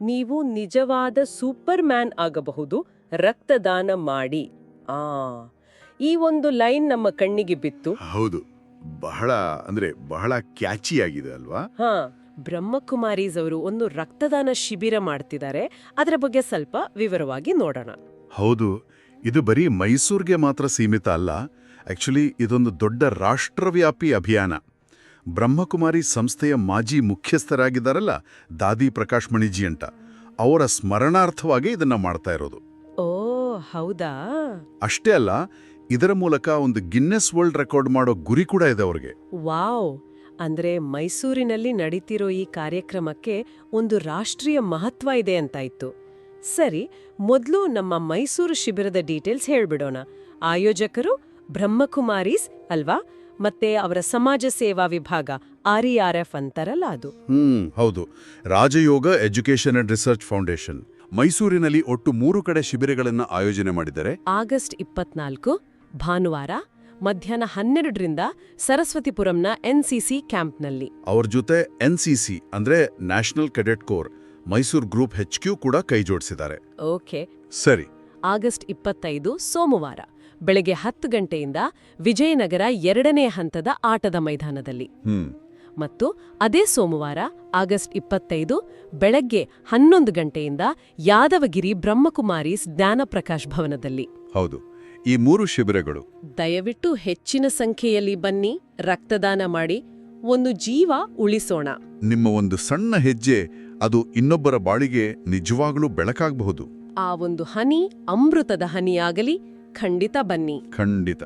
ನೀವು ನಿಜವಾದ super man ಆಗಬಹುದು. ರಕ್ತದಾನ ಮಾಡಿ. ಆ ಈ ಒಂದು ಲೈನ್ ನಮ್ಮ ಕಣ್ಣಿಗೆ ಬಿತ್ತು. ಹೌದು. ಬಹಳ ಅಂದ್ರೆ ಬಹಳ ಕ್ಯಾಚಿ ಆಗಿದೆ ಅಲ್ವಾ? ಹಾ ಬ್ರಹ್ಮಕುಮಾರೀಸ್ ಅವರು ಒಂದು ರಕ್ತದಾನ ಶಿಬಿರ ಮಾಡ್ತಿದ್ದಾರೆ. ಅದರ ಬಗ್ಗೆ ಸ್ವಲ್ಪ ವಿವರವಾಗಿ ನೋಡೋಣ. ಹೌದು. ಇದು ಬರೀ ಮೈಸೂರಿಗೆ ಮಾತ್ರ ಸೀಮಿತ ಅಲ್ಲ. ಆಕ್ಚುಲಿ ಇದೊಂದು ದೊಡ್ಡ ರಾಷ್ಟ್ರವ್ಯಾಪಿ ಅಭಿಯಾನ. ಬ್ರಹ್ಮಕುಮಾರಿ ಸಂಸ್ಥೆಯ ಮಾಜಿ ಮುಖ್ಯಸ್ಥರಾಗಿದ್ದಾರಲ್ಲ ದಾದಿ ಪ್ರಕಾಶ್ ಮಣಿಜಿ ಅಂತ. ಅವರ ಸ್ಮರಣಾರ್ಥವಾಗಿ ಇದನ್ನ ಮಾಡ್ತಾ ಇರೋದು. ಓ ಹೌದಾ? ಅಷ್ಟೇ ಅಲ್ಲ ಇದರ ಮೂಲಕ ಒಂದು ಗಿನ್ನೆಸ್ ವರ್ಲ್ಡ್ ರೆಕಾರ್ಡ್ ಮಾಡೋ ಗುರಿ ಕೂಡ ಇದೆ ಅವರಿಗೆ. ವಾವ್! ಅಂದ್ರೆ ಮೈಸೂರಿನಲ್ಲಿ ನಡೀತಿರೋ ಈ ಕಾರ್ಯಕ್ರಮಕ್ಕೆ ಒಂದು ರಾಷ್ಟ್ರೀಯ ಮಹತ್ವ ಇದೆ ಅಂತಾಯ್ತು. ಸರಿ ಮೊದಲು ನಮ್ಮ ಮೈಸೂರು ಶಿಬಿರದ ಡೀಟೇಲ್ಸ್ ಹೇಳ್ಬಿಡೋಣ. ಆಯೋಜಕರು ಬ್ರಹ್ಮಕುಮಾರೀಸ್ ಅಲ್ವಾ? ಮತ್ತೆ ಅವರ ಸಮಾಜ ಸೇವಾ ವಿಭಾಗ ಆರ್ಇಆರ್ಎಫ್ ಅಂತಾರಲ್ಲ ಅದು ಹ್ಮ್ ಹೌದು. ರಾಜಯೋಗ ಎಜುಕೇಷನ್ ಅಂಡ್ ರಿಸರ್ಚ್ ಫೌಂಡೇಶನ್ ಮೈಸೂರಿನಲ್ಲಿ ಒಟ್ಟು ಮೂರು ಕಡೆ ಶಿಬಿರಗಳನ್ನು ಆಯೋಜನೆ ಮಾಡಿದರೆ? ಆಗಸ್ಟ್ ಇಪ್ಪತ್ನಾಲ್ಕು ಭಾನುವಾರ ಮಧ್ಯಾಹ್ನ ಹನ್ನೆರಡರಿಂದ ಸರಸ್ವತಿಪುರಂನ ಎನ್ಸಿಸಿ ಕ್ಯಾಂಪ್ನಲ್ಲಿ. ಅವ್ರ ಜೊತೆ ಎನ್ಸಿಸಿ ಅಂದ್ರೆ national cadet corps Mysuru group H Q ಕೂಡ ಕೈ ಜೋಡಿಸಿದ್ದಾರೆ ಓಕೆ. ಸರಿ. ಆಗಸ್ಟ್ ಇಪ್ಪತ್ತೈದು ಸೋಮವಾರ. ಬೆಳಗ್ಗೆ ಹತ್ತು ಗಂಟೆಯಿಂದ ವಿಜಯನಗರ ಎರಡನೇ ಹಂತದ ಆಟದ ಮೈದಾನದಲ್ಲಿ. ಮತ್ತು ಅದೇ ಸೋಮವಾರ ಆಗಸ್ಟ್ ಇಪ್ಪತ್ತೈದು ಬೆಳಗ್ಗೆ ಹನ್ನೊಂದು ಗಂಟೆಯಿಂದ ಯಾದವಗಿರಿ ಬ್ರಹ್ಮಕುಮಾರೀಸ್ ಜ್ಞಾನಪ್ರಕಾಶ್ ಭವನದಲ್ಲಿ. ಹೌದು. ಈ ಮೂರು ಶಿಬಿರಗಳು. ದಯವಿಟ್ಟು ಹೆಚ್ಚಿನ ಸಂಖ್ಯೆಯಲ್ಲಿ ಬನ್ನಿ ರಕ್ತದಾನ ಮಾಡಿ ಒಂದು ಜೀವ ಉಳಿಸೋಣ. ನಿಮ್ಮ ಒಂದು ಸಣ್ಣ ಹೆಜ್ಜೆ ಅದು ಇನ್ನೊಬ್ಬರ ಬಾಳಿಗೆ ನಿಜವಾಗಲೂ ಬೆಳಕಾಗಬಹುದು. ಆ ಒಂದು ಹನಿ ಅಮೃತದ ಹನಿಯಾಗಲಿ ಖಂಡಿತ ಬನ್ನಿ. ಖಂಡಿತ.